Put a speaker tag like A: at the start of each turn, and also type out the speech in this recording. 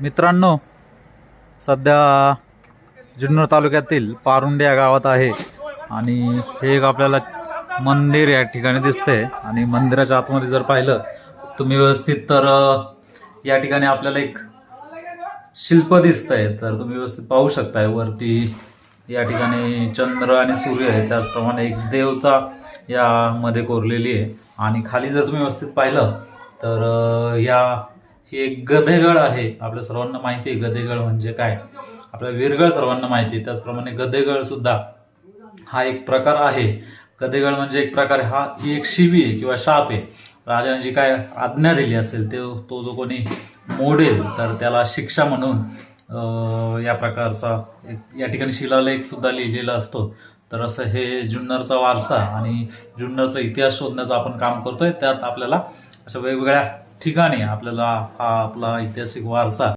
A: मित्रांनो सध्या जुन्नर तालुक्यातील पारुंडे या गावात आहे. आणि हे एक आपल्याला मंदिर या ठिकाणी दिसतंय. आणि मंदिराच्या आतमध्ये जर पाहिलं तुम्ही व्यवस्थित तर या ठिकाणी आपल्याला एक शिल्प दिसत आहे तर तुम्ही व्यवस्थित पाहू शकताय. वरती या ठिकाणी चंद्र आणि सूर्य आहे. त्याचप्रमाणे एक देवता यामध्ये कोरलेली आहे. आणि खाली जर तुम्ही व्यवस्थित पाहिलं तर या ही एक गदेगळ आहे. आपल्या सर्वांना माहिती आहे गदेगळ म्हणजे काय? आपल्या विरगळ सर्वांना माहिती आहे. त्याचप्रमाणे गदेगळ सुद्धा हा एक प्रकार आहे. गदेगळ म्हणजे एक प्रकार हा ही एक शिवी आहे किंवा शाप आहे. राजाने जी काय आज्ञा दिली असेल ते तो जो कोणी मोडेल तर त्याला शिक्षा म्हणून या प्रकारचा एक या ठिकाणी शिलालेख सुद्धा लिहिलेला असतो. तर असं हे जुन्नरचा वारसा आणि जुन्नरचा इतिहास शोधण्याचं आपण काम करतोय. त्यात आपल्याला अशा वेगवेगळ्या ठिकाणी आपल्याला हा आपला ऐतिहासिक वारसा.